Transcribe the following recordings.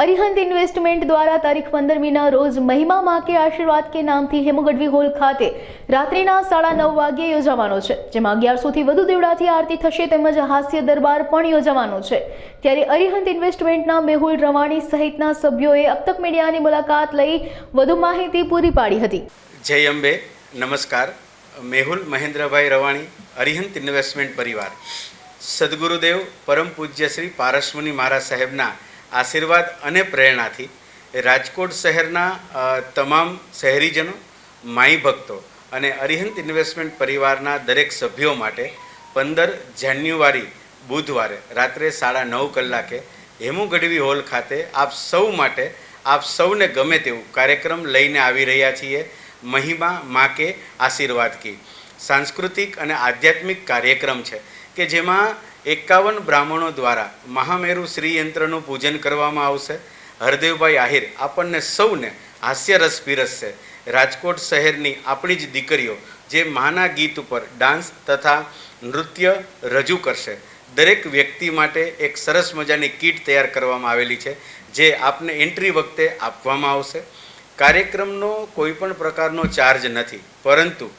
Arihant investment દ્વારા તારીખ પંદરમીના રોજ મહિમા માં કે આશીર્વાદ કે નામથી હેમુગઢવી હોલ ખાતે રાત્રિના સાડા નવ વાગ્યે યોજાવાનો છે, જેમાં અગિયારસોથી વધુ દેવડાથી આરતી થશે તેમજ હાસ્ય દરબાર પણ યોજાવાનો છે. ત્યારે અરિહંત ઇન્વેસ્ટમેન્ટના મેહુલ રવાણી સહિતના સભ્યોએ અબતક મીડિયાની મુલાકાત લઈ વધુ માહિતી પૂરી પાડી હતી. જય અંબે, નમસ્કાર. મેહુલ મહેન્દ્રભાઈ રવાણી, અરિહંત ઇન્વેસ્ટમેન્ટ પરિવાર. સદગુરુદેવ પરમ પૂજ્ય શ્રી પારસમુનિ મહારાજ સાહેબના આશીર્વાદ અને પ્રેરણાથી રાજકોટ શહેરના તમામ શહેરીજનો, માઈ ભક્તો અને અરિહંત ઇન્વેસ્ટમેન્ટ પરિવારના દરેક સભ્યો માટે પંદર જાન્યુઆરી બુધવારે રાત્રે સાડા નવ કલાકે હેમુ ગઢવી હોલ ખાતે આપ સૌ માટે, આપ સૌને ગમે તેવું કાર્યક્રમ લઈને આવી રહ્યા છીએ. મહિમા મા કે આશીર્વાદ કી. સાંસ્કૃતિક અને આધ્યાત્મિક કાર્યક્રમ છે કે જેમાં એકાવન બ્રાહ્મણો દ્વારા મહામેરુ શ્રી યંત્રનું પૂજન કરવામાં આવશે. હરદેવભાઈ આહિર આપણને સૌને હાસ્યરસ પીરસશે. રાજકોટ શહેરની આપણી જ દીકરીઓ જે માના ગીત ઉપર ડાન્સ તથા નૃત્ય રજૂ કરશે. દરેક વ્યક્તિ માટે એક સરસ મજાની કીટ તૈયાર કરવામાં આવેલી છે, જે આપને એન્ટ્રી વખતે આપવામાં આવશે. કાર્યક્રમનો કોઈ પણ પ્રકારનો ચાર્જ નથી, પરંતુ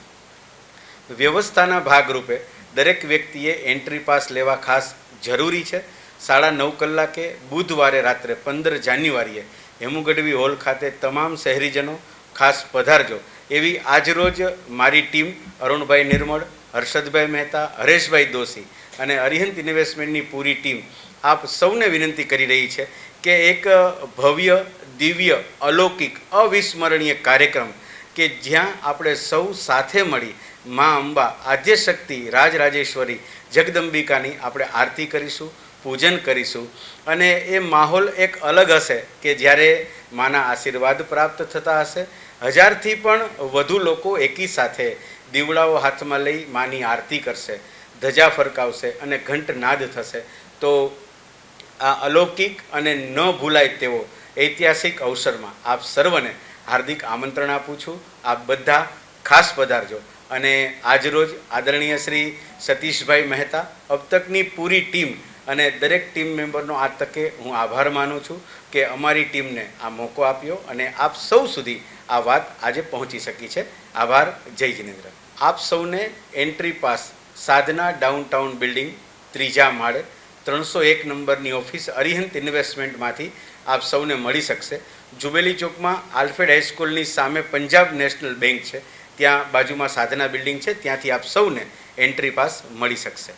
વ્યવસ્થાના ભાગરૂપે દરેક વ્યક્તિએ એન્ટ્રી પાસ લેવા ખાસ જરૂરી છે. સાડા નવ કલાકે બુધવારે રાત્રે પંદર જાન્યુઆરીએ હેમુગઢવી હોલ ખાતે તમામ શહેરીજનો ખાસ પધારજો. એવી આજરોજ મારી ટીમ અરુણભાઈ નિર્મળ, હર્ષદભાઈ મહેતા, હરેશભાઈ દોશી અને અરિહંત ઇન્વેસ્ટમેન્ટની પૂરી ટીમ આપ સૌને વિનંતી કરી રહી છે કે એક ભવ્ય, દિવ્ય, અલૌકિક, અવિસ્મરણીય કાર્યક્રમ કે જ્યાં આપણે સૌ સાથે મળી મા અંબા આદ્યશક્તિ રાજરાજેશ્વરી, જગદંબિકાની આપણે આરતી કરીશું, પૂજન કરીશું. અને એ માહોલ એક અલગ હશે કે જ્યારે માના આશીર્વાદ પ્રાપ્ત થતા હશે. હજારથી પણ વધુ લોકો એકી સાથે દીવડાઓ હાથમાં લઈ માની આરતી કરશે, ધજા ફરકાવશે અને ઘંટ નાદ થશે. તો આ અલૌકિક અને ન ભૂલાય તેવો ઐતિહાસિક અવસરમાં આપ સર્વને હાર્દિક આમંત્રણ આપું છું. આપ બધા ખાસ પધારજો. અને આજરોજ આદરણીય શ્રી સતીશભાઈ મહેતા અબ તકની પૂરી ટીમ અને દરેક ટીમ મેમ્બરનો આ તકે હું આભાર માનું છું કે અમારી ટીમને આ મોકો આપ્યો અને આપ સૌ સુધી આ વાત આજે પહોંચી શકી છે. આભાર. જય જિનેન્દ્ર. આપ સૌને entry pass Sadhana downtown building ત્રીજા માળે ત્રણસો એક નંબરની ઓફિસ અરિહંત ઇન્વેસ્ટમેન્ટમાંથી આપ સૌને મળી શકશે. જુબેલી ચોકમાં આલ્ફેડ હાઈસ્કૂલની સામે પંજાબ નેશનલ બેંક છે. ત્યાં બાજુમાં સાધના બિલ્ડિંગ છે ત્યાંથી આપ સૌને એન્ટ્રી પાસ મળી શકશે.